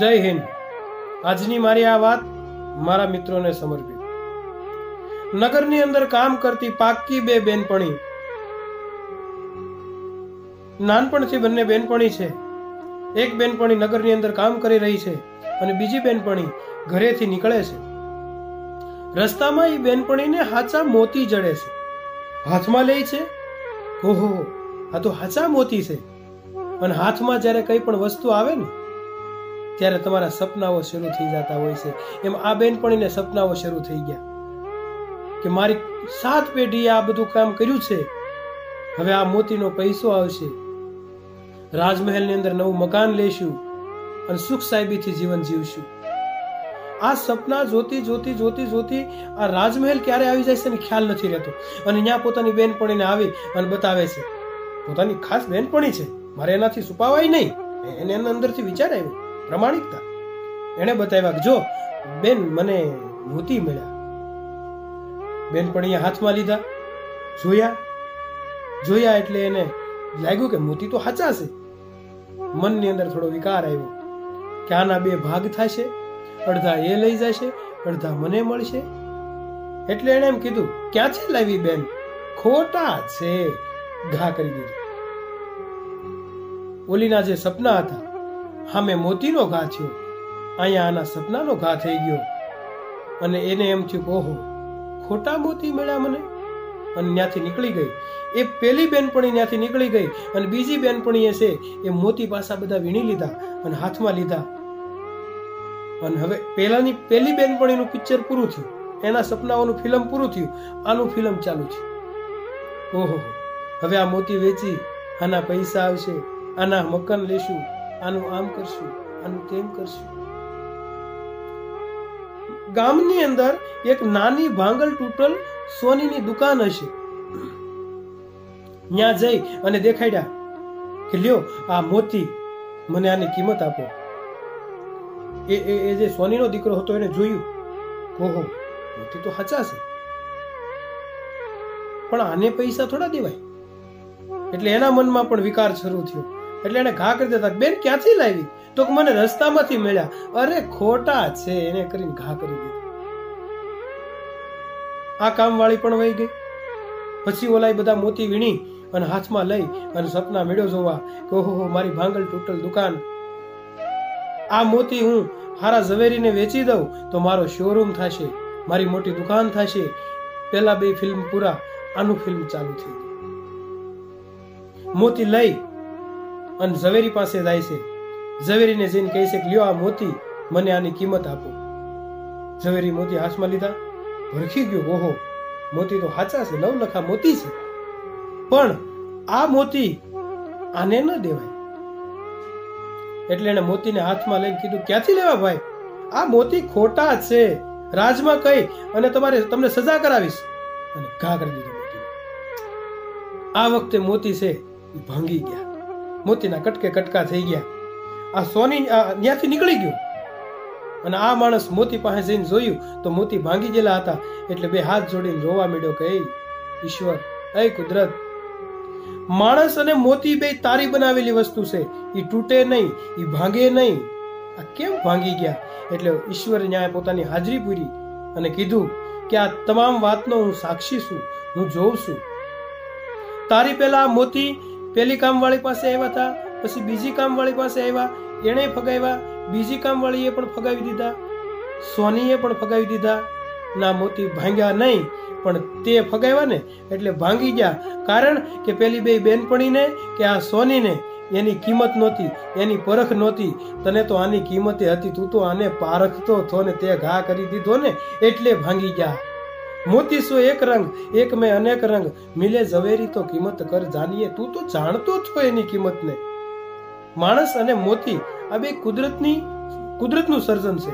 જય હિન્દ. આજની મારી આ વાત મારા મિત્રોને સમર્પિત. નગરની અંદર કામ કરતી પાકી બે બેનપણી. નાનપણથી બંને બેનપણી છે. એક બેનપણી નગરની અંદર કામ કરી રહી છે અને બીજી બેનપણી ઘરેથી નીકળે છે. રસ્તામાં એ બેનપણીને હાચા મોતી જડે છે. હાથમાં લે છે? ઓહો, આ તો હાચા મોતી છે. અને હાથમાં જ્યારે કંઈ પણ વસ્તુ આવે ને ત્યારે તમારા સપનાઓ શરૂ થઈ જતા હોય છે. એમ આ બહેનપણીને સપનાઓ શરૂ થઈ ગયા કે મારી સાત પેઢીએ આ બધું કામ કર્યું છે. હવે આ મોતીનો પૈસો આવશે. રાજમહેલની અંદર નવું મકાન લેશું અને સુખ સાહેબીથી જીવન જીવશું. આ સપના જોતી જોતી જોતી જોતી આ રાજમહેલ ક્યારે આવી જાય છે ખ્યાલ નથી રહેતો. અને ત્યાં પોતાની બહેનપણીને આવી અને બતાવે છે. પોતાની ખાસ બહેનપણી છે. મારે એનાથી છુપાવાય નહીં. એને એના અંદરથી વિચાર આવ્યો. પ્રમાણિકતા. એણે બતાવ્યા કે જો બેન મને મોતી મળ્યા. બેનપણીએ હાથમાં લીધા. જોયા? જોયા એટલે એને લાગ્યું કે મોતી તો હાચાશે છે. મનની અંદર થોડો વિકાર આવ્યો કે આના બે ભાગ થશે. અડધા એ લઈ જશે, અડધા મને મળશે. એટલે એણે એમ કીધું ક્યાંથી લાવી બેન? ખોટા છે. ઘા કરી દીધું. ઓલીના જે સપના હતા સામે મોતીનો ઘા થયો. અહીંયા આના સપનાનો ઘા થઈ ગયો. અને એને એમ થયું, ઓહો, ખોટા મોતી મળ્યા મને. અને ત્યાંથી નીકળી ગઈ. એ પેલી બેનપણી ત્યાંથી નીકળી ગઈ અને બીજી બેનપણીએ છે, એ મોતી પાસા બધા વીણી લીધા અને હાથમાં લીધા. અને હવે પહેલાની પહેલી બેનપણીનું પિક્ચર પૂરું થયું. એના સપનાઓનું ફિલ્મ પૂરું થયું. આનું ફિલ્મ ચાલુ છે ઓહો, હવે આ મોતી વેચી, આના પૈસા આવશે, આના મકાન લેશું. આનું આમ કરશું, આનું તેમ કરશું. ગામની અંદર એક નાની ભાંગલ તૂટલ સોનીની દુકાન હશે. ત્યાં જઈ અને દેખાડ્યા કે લ્યો, આ મોતી મને આની કિંમત આપો. એ એ જે સોનીનો દીકરો હતો એને જોયું. ઓહો, મોતી તો હચા છે. પણ આને પૈસા થોડા દેવાય? એટલે એના મનમાં પણ વિકાર શરૂ થયો. એટલે એને ઘા કરી દેતા. બેન, ક્યાંથી લાવી? તો મને રસ્તામાંથી મળ્યા. અરે, ખોટા છે. એને કરીને ઘા કરી દીધી. આ કામવાળી પણ વહી ગઈ. પછી ઓલાય બધા મોતી વીણી અને હાથમાં લઈ અને સપના મેળ્યો જોવા કે, ઓહો મારી ભાંગલ તૂટલ દુકાન. આ મોતી હું હારા ઝવેરીને વેચી દઉં તો મારો શોરૂમ થશે, મારી મોટી દુકાન થશે. પહેલા બે ફિલ્મ પૂરા, આનું ફિલ્મ ચાલુ થઈ મોતી લઈ અને ઝવેરી પાસે જાય છે. ઝવેરીને જઈને કહે છે કે, લ્યો આ મોતી, મને આની કિંમત આપો. ઝવેરી મોતી હાથમાં લીધા. ભરખી ગયો, ઓહો, મોતી તો હાચા છે, નવ લખા મોતી છે. પણ આ મોતી આને ન દેવાય. એટલે એને મોતીને હાથમાં લઈને કીધું, ક્યાંથી લેવા ભાઈ? આ મોતી ખોટા છે. રાજમાં કહી અને તમારે તમને સજા કરાવીશ. અને ઘા કરી દીધો આ વખતે મોતી છે ભાંગી ગયા. મોતીના કટકે કટકા થઈ ગયા. આ સોની ત્યાંથી નીકળી ગયું. અને આ માણસ મોતી પાસે જઈને જોયું તો મોતી ભાંગી ગયેલા હતા. એટલે બે હાથ જોડીને રોવા મળ્યો કે ઈશ્વર, એ કુદરત, માણસ અને મોતી બે તારી બનાવેલી વસ્તુ છે. એ તૂટે નહીં એ ભાંગે નહીં. આ કેમ ભાંગી ગયા? એટલે ઈશ્વર ન્યાય પોતાની હાજરી પૂરી અને કીધું કે, આ તમામ વાતનો હું સાક્ષી છું, હું જોઉં છું. તારી પહેલા મોતી પેલી કામવાળી પાસે આવ્યા હતા પછી બીજી કામવાળી પાસે આવ્યા, એણે ફગાવ્યા, બીજી કામવાળીએ પણ ફગાવી દીધા, સોનીએ પણ ફગાવી દીધા. ના મોતી ભાંગ્યા નહીં, પણ તે ફગાવ્યા ને એટલે ભાંગી ગયા. કારણ કે પેલી બે બેનપણીને કે આ સોનીને એની કિંમત નહોતી, એની પરખ નહોતી. તને તો આની કિંમતે હતી, તું તો આને પારખતો હતો ને તે ઘા કરી દીધો ને એટલે ભાંગી ગયા. મોતી સો એક રંગ, એક મેં અનેક રંગ. મિલે ઝવેરી તો કિંમત કર જાનીએ, તું તો જાણતો છો એની કિંમતને. માણસ અને મોતી, આ બે કુદરતની, કુદરતનું સર્જન છે.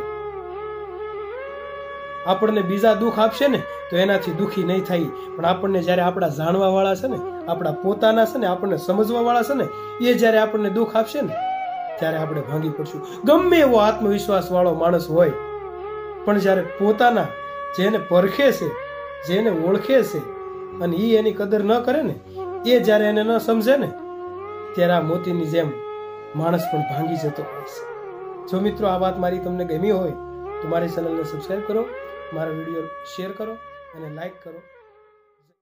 આપણને બીજા દુઃખ આપશે ને, તો એનાથી દુઃખી નહીં થાય. પણ આપણને જ્યારે આપણા જાણવા વાળા છે ને, આપણા પોતાના છે ને, આપણને સમજવા વાળા છે ને, એ જ્યારે આપણને દુઃખ આપશે ને, ત્યારે આપણે ભાંગી પડશું. ગમે એવો આત્મવિશ્વાસ વાળો માણસ હોય, પણ જ્યારે પોતાના જેને પરખે છે, જેને ઓળખે છે અને એ એની કદર ન કરે ને, એ જ્યારે એને ન સમજે ને, ત્યારે આ મોતીની જેમ માણસ પણ ભાંગી જતો હોય છે. જો મિત્રો આ વાત મારી તમને ગમી હોય, તો મારી ચેનલને સબસ્ક્રાઈબ કરો, મારા વીડિયો શેર કરો અને લાઈક કરો.